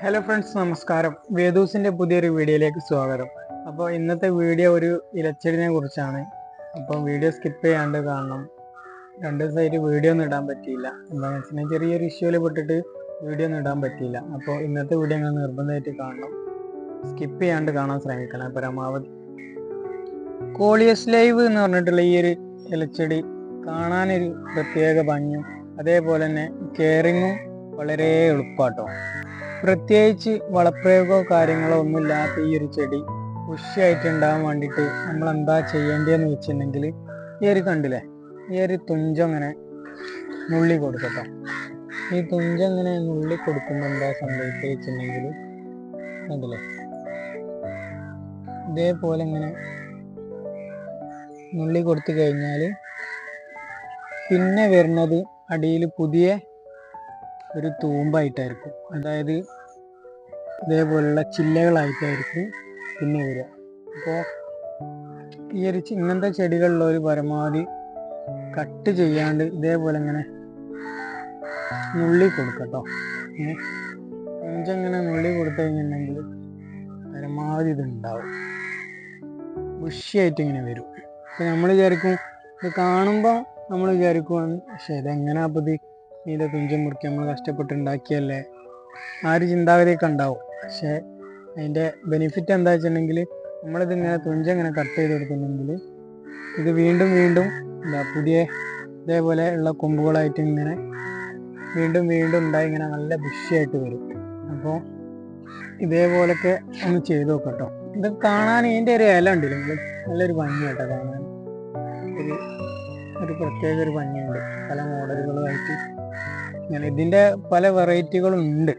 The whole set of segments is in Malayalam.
ഹലോ ഫ്രണ്ട്സ് നമസ്കാരം. വേദൂസിന്റെ പുതിയൊരു വീഡിയോയിലേക്ക് സ്വാഗതം. അപ്പോൾ ഇന്നത്തെ വീഡിയോ ഒരു ഇലച്ചെടിനെ കുറിച്ചാണ്. അപ്പോൾ വീഡിയോ സ്കിപ്പ് ചെയ്യാണ്ട് കാണണം. രണ്ട് ദിവസമായിട്ട് വീഡിയോ ഒന്നും ഇടാൻ പറ്റിയില്ല. എന്താണെന്ന് വെച്ചിട്ടുണ്ടെങ്കിൽ ചെറിയൊരു ഇഷ്യൂവിൽ പെട്ടിട്ട് വീഡിയോ ഒന്നും ഇടാൻ പറ്റിയില്ല. അപ്പോൾ ഇന്നത്തെ വീഡിയോ നിങ്ങൾ നിർബന്ധമായിട്ട് കാണണം. സ്കിപ്പ് ചെയ്യാണ്ട് കാണാൻ ശ്രമിക്കണം. പരമാവധി കോളിയസ് ലൈവ് എന്ന് പറഞ്ഞിട്ടുള്ള ഈ ഒരു ഇലച്ചെടി കാണാനൊരു പ്രത്യേക ഭംഗിയും അതേപോലെ തന്നെ കെയറിങ്ങും വളരെ എളുപ്പാട്ടോ. പ്രത്യേകിച്ച് വളപ്രയോഗോ കാര്യങ്ങളോ ഒന്നുമില്ലാത്ത ഈ ഒരു ചെടി ഉണ്ടാകാൻ വേണ്ടിയിട്ട് നമ്മൾ എന്താ ചെയ്യേണ്ടതെന്ന് വെച്ചിട്ടുണ്ടെങ്കിൽ ഈ ഒരു കണ്ടില്ലേ? ഈ ഒരു തുഞ്ചങ്ങനെ നുള്ളി കൊടുക്കട്ടോ. ഈ തുഞ്ചങ്ങനെ നുള്ളി കൊടുക്കുമ്പോൾ എന്താ സംഭവിക്കുക വെച്ചിട്ടുണ്ടെങ്കിൽ കണ്ടില്ലേ? ഇതേപോലെ ഇങ്ങനെ നുള്ളി കൊടുത്തു കഴിഞ്ഞാൽ പിന്നെ വരുന്നത് അടിയിൽ പുതിയ ഒരു തൂമ്പായിട്ടായിരിക്കും. അതായത് ഇതേപോലുള്ള ചില്ലകളായിട്ടായിരിക്കും പിന്നെ വരിക. അപ്പോൾ ഈ ഒരു ഇങ്ങനത്തെ ചെടികളിലുള്ള ഒരു പരമാവധി കട്ട് ചെയ്യാണ്ട് ഇതേപോലെ ഇങ്ങനെ നുള്ളി കൊടുക്കട്ടോ കൊഞ്ചങ്ങനെ നുള്ളി കൊടുത്തു കഴിഞ്ഞിട്ടുണ്ടെങ്കിൽ പരമാവധി ഇതുണ്ടാവും. ബുഷിയായിട്ട് ഇങ്ങനെ വരും. ഇപ്പം നമ്മൾ വിചാരിക്കും ഇത് കാണുമ്പോൾ നമ്മൾ വിചാരിക്കുവാണ് പക്ഷേ ഇതെങ്ങനെ അപ്പോൾ ഇത് ഇതിന്റെ തുഞ്ചം മുറുക്കി നമ്മൾ കഷ്ടപ്പെട്ട് ഉണ്ടാക്കിയല്ലേ ആ ഒരു ചിന്താഗതിയൊക്കെ ഉണ്ടാവും. പക്ഷേ അതിന്റെ ബെനിഫിറ്റ് എന്താ വെച്ചിട്ടുണ്ടെങ്കിൽ നമ്മളിത് ഇങ്ങനെ തുഞ്ചം ഇങ്ങനെ കട്ട് ചെയ്ത് കൊടുക്കുന്നുണ്ടെങ്കിൽ ഇത് വീണ്ടും വീണ്ടും എന്താ പുതിയ ഇതേപോലെ ഉള്ള കൊമ്പുകളായിട്ട് ഇങ്ങനെ വീണ്ടും വീണ്ടും ഉണ്ടായി ഇങ്ങനെ നല്ല ബുഷിയായിട്ട് വരും. അപ്പോൾ ഇതേപോലൊക്കെ ഒന്ന് ചെയ്ത് നോക്കട്ടോ. ഇത് കാണാൻ ഇതിന്റെ ഒരു ഇല ഉണ്ടല്ലോ നിങ്ങൾ നല്ലൊരു ഭംഗിയാട്ടോ കാണാൻ. ഒരു ഒരു പ്രത്യേക ഒരു ഭംഗിയുണ്ട്. പല മോഡലുകളുമായിട്ട് ഇങ്ങനെ ഇതിന്റെ പല വെറൈറ്റികളും ഉണ്ട്.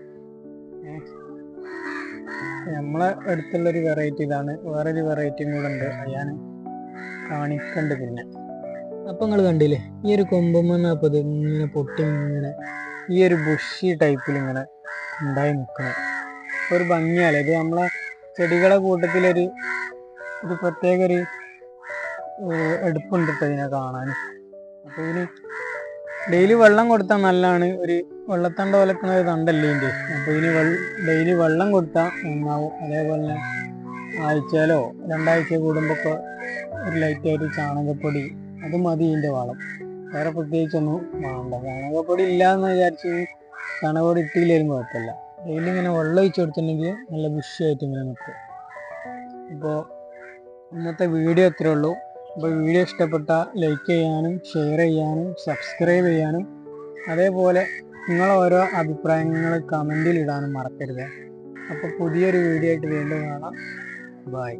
നമ്മളെ അടുത്തുള്ളൊരു വെറൈറ്റി ഇതാണ്. വേറൊരു വെറൈറ്റിയും കൂടെ ഉണ്ട്. ഞാൻ കാണിക്കണ്ട് പിന്നെ. അപ്പം നിങ്ങൾ കണ്ടില്ലേ? ഈ ഒരു കൊമ്പുമെന്ന് അപ്പോൾ ഇങ്ങനെ പൊട്ടി ഇങ്ങനെ ഈ ഒരു ബുഷി ടൈപ്പിൽ ഇങ്ങനെ ഉണ്ടായി നിൽക്കണം ഒരു ഭംഗിയല്ലേ? ഇത് നമ്മളെ ചെടികളെ കൂട്ടത്തിലൊരു ഒരു പ്രത്യേക ഒരു എടുപ്പുണ്ട് കേട്ടോ ഇതിനെ കാണാൻ അപ്പോൾ ഇതിന് ഡെയിലി വെള്ളം കൊടുത്താൽ നല്ലതാണ് ഒരു വെള്ളത്തണ്ട വലക്കുന്ന ഒരു തണ്ടല്ലേ ഇതിന്റെ അപ്പോൾ ഇനി ഡെയിലി വെള്ളം കൊടുത്താൽ നന്നാവും. അതേപോലെ തന്നെ ആഴ്ചയിലോ രണ്ടാഴ്ച കൂടുമ്പോൾ ഒരു ലൈറ്റായിട്ട് ചാണകപ്പൊടി അത് മതി ഇതിന്റെ വളം. വേറെ പ്രത്യേകിച്ചൊന്നും വേണ്ട. ചാണകപ്പൊടി ഇല്ല എന്ന് വിചാരിച്ച് ചാണകപ്പൊടി ഇട്ടില്ലായിരുന്നു കുഴപ്പമില്ല. ഡെയിലി ഇങ്ങനെ വെള്ളം ഒഴിച്ചു കൊടുത്തിട്ടുണ്ടെങ്കിൽ നല്ല ബുഷിയായിട്ട് ഇങ്ങനെ നിൽക്കും അപ്പോൾ ഇന്നത്തെ വീഡിയോ ഇത്രേ ഉള്ളൂ. അപ്പോൾ വീഡിയോ ഇഷ്ടപ്പെട്ടാൽ ലൈക്ക് ചെയ്യാനും ഷെയർ ചെയ്യാനും സബ്സ്ക്രൈബ് ചെയ്യാനും അതേപോലെ നിങ്ങൾ ഓരോ അഭിപ്രായങ്ങൾ കമന്റിൽ ഇടാനും മറക്കരുത്. അപ്പോൾ പുതിയൊരു വീഡിയോ ആയിട്ട് വീണ്ടും കാണാം. ബൈ